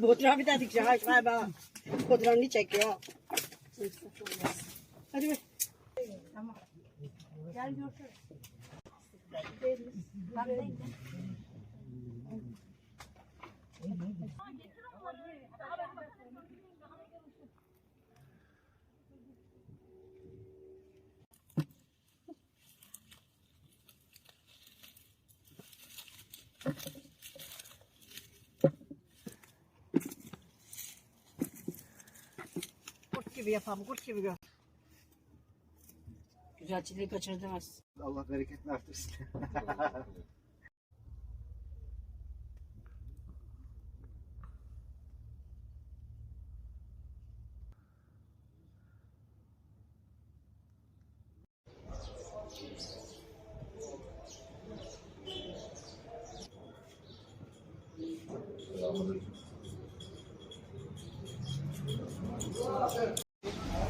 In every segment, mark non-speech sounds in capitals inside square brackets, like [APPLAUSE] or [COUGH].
Fotoğrafı da dikeceğim. Hayır hayır bak. Fotoğrafını çekiyor. Hadi be. Gel götür. Kurt gibi yapalım. Kurt gibi gör. Güzel çileği kaçırdınız. Allah bereketini artırsın. [LAUGHS]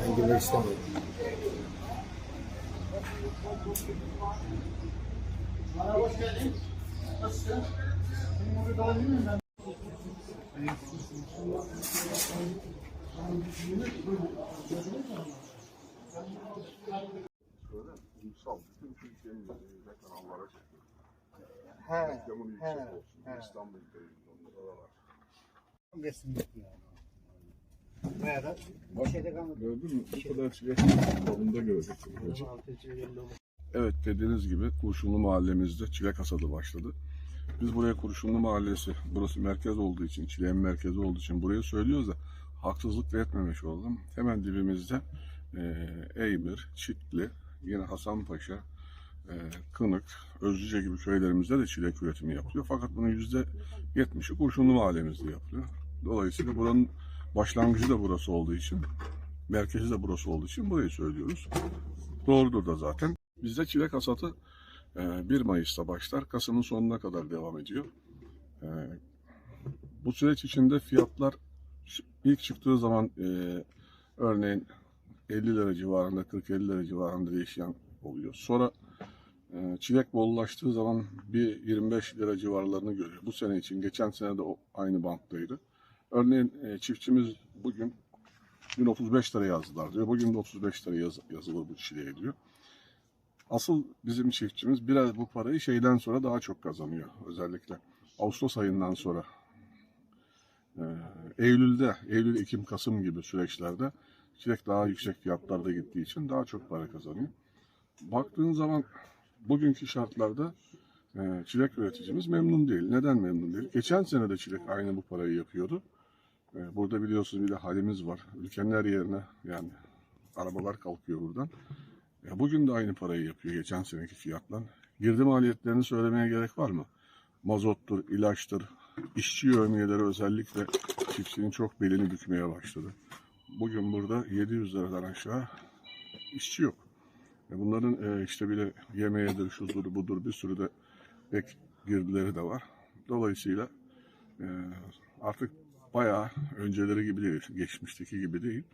Ben girmek istemiyorum. Şöyle ulusal bütün Türkiye'nin izleyecek kanallara çekiyor. He, Reklamın he, yüksek olsun. he. İstanbul televizyonları da var. Resim yok yani. Veya da bir şeyde kalmadı. Gördün mü? Bu kadar çilek dalında gördük. Evet dediğiniz gibi Kurşunlu mahallemizde çilek hasadı başladı. Biz buraya Kurşunlu mahallesi, burası merkez olduğu için, çileğin merkezi olduğu için buraya söylüyoruz da haksızlık da etmemiş oldum. Hemen dibimizde e, Eymir, Çitli, yine Hasanpaşa, e, Kınık, Özlüce gibi köylerimizde de çilek üretimi yapılıyor. Fakat bunun yüzde yetmişi Kurşunlu mahallemizde yapılıyor. Dolayısıyla buranın başlangıcı da burası olduğu için, merkezi de burası olduğu için burayı söylüyoruz. Doğrudur da zaten. Bizde çilek hasatı e, 1 Mayıs'ta başlar, Kasım'ın sonuna kadar devam ediyor. E, Bu süreç içinde fiyatlar ilk çıktığı zaman e, örneğin 50 lira civarında, 40-50 lira civarında değişen oluyor. Sonra e, çilek bollaştığı zaman bir 25 lira civarlarını görüyor. Bu sene için, geçen sene de aynı banttaydı. Örneğin e, çiftçimiz bugün dün 35 lira yazdılar diyor. Bugün de 35 lira yaz, yazılı bu çileğe diyor. Asıl bizim çiftçimiz biraz bu parayı şeyden sonra daha çok kazanıyor. Özellikle Ağustos ayından sonra. Ee, Eylül'de, Eylül, Ekim, Kasım gibi süreçlerde çilek daha yüksek fiyatlarda gittiği için daha çok para kazanıyor. Baktığın zaman bugünkü şartlarda e, çilek üreticimiz memnun değil. Neden memnun değil? Geçen sene de çilek aynı bu parayı yapıyordu. E, burada biliyorsunuz bir de halimiz var. Ülkenin her yerine yani arabalar kalkıyor buradan. Bugün de aynı parayı yapıyor geçen seneki fiyatla. Girdi maliyetlerini söylemeye gerek var mı? Mazottur, ilaçtır, işçi yövmiyeleri özellikle çiftçinin çok belini bükmeye başladı. Bugün burada 700 liradan aşağı işçi yok. E bunların e, işte bile yemeğedir, şudur, budur bir sürü de ek girdileri de var. Dolayısıyla e, artık bayağı önceleri gibi değil, geçmişteki gibi değil.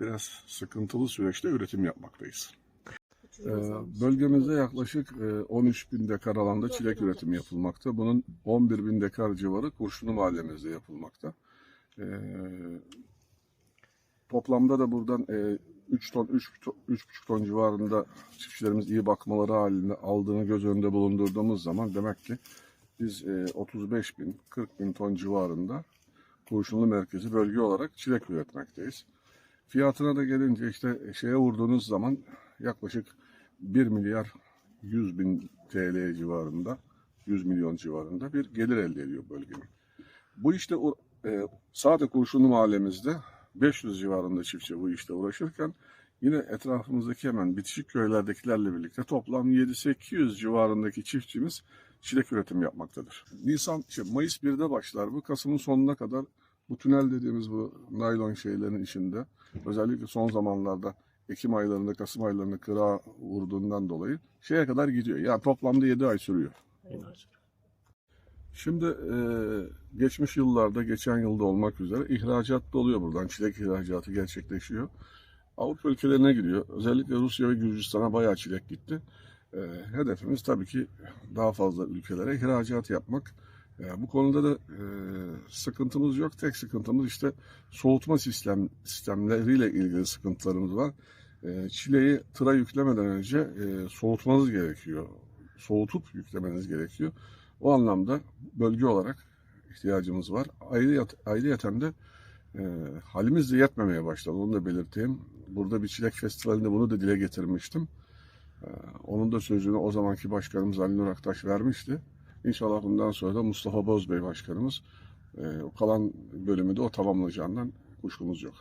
Biraz sıkıntılı süreçte üretim yapmaktayız. Ee, Bölgemizde yaklaşık e, 13 bin dekar alanda çilek üretimi yapılmakta. Bunun 11 bin dekar civarı Kurşunlu mahallemizde yapılmakta. Ee, Toplamda da buradan e, 3 ton, 3, 3,5 ton civarında çiftçilerimiz iyi bakmaları halinde aldığını göz önünde bulundurduğumuz zaman demek ki biz e, 35 bin, 40 bin ton civarında Kurşunlu merkezi bölge olarak çilek üretmekteyiz. Fiyatına da gelince işte şeye vurduğunuz zaman yaklaşık 1 milyar 100 bin TL civarında, 100 milyon civarında bir gelir elde ediyor bölgenin. Bu işte e, sadece Kurşunlu mahallemizde 500 civarında çiftçi bu işte uğraşırken yine etrafımızdaki hemen bitişik köylerdekilerle birlikte toplam 7-800 civarındaki çiftçimiz çilek üretimi yapmaktadır. Nisan, şey, Mayıs 1'de başlar bu. Kasım'ın sonuna kadar bu tünel dediğimiz bu naylon şeylerin içinde özellikle son zamanlarda Ekim aylarında, Kasım aylarında kıra vurduğundan dolayı şeye kadar gidiyor. Yani toplamda 7 ay sürüyor. Şimdi e, geçmiş yıllarda, geçen yılda olmak üzere ihracat da oluyor buradan. Çilek ihracatı gerçekleşiyor. Avrupa ülkelerine gidiyor. Özellikle Rusya ve Gürcistan'a bayağı çilek gitti. Ee, hedefimiz tabii ki daha fazla ülkelere ihracat yapmak. Ee, bu konuda da e, sıkıntımız yok. Tek sıkıntımız işte soğutma sistem sistemleriyle ilgili sıkıntılarımız var. Ee, çileği tıra yüklemeden önce e, soğutmanız gerekiyor. Soğutup yüklemeniz gerekiyor. O anlamda bölge olarak ihtiyacımız var. Ayrı ayrıyeten de e, halimiz de yetmemeye başladı. Onu da belirteyim. Burada bir çilek festivalinde bunu da dile getirmiştim. E, onun da sözünü o zamanki başkanımız Ali Nur Aktaş vermişti. İnşallah bundan sonra da Mustafa Bozbey başkanımız e, kalan bölümü de o tamamlayacağından kuşkumuz yok.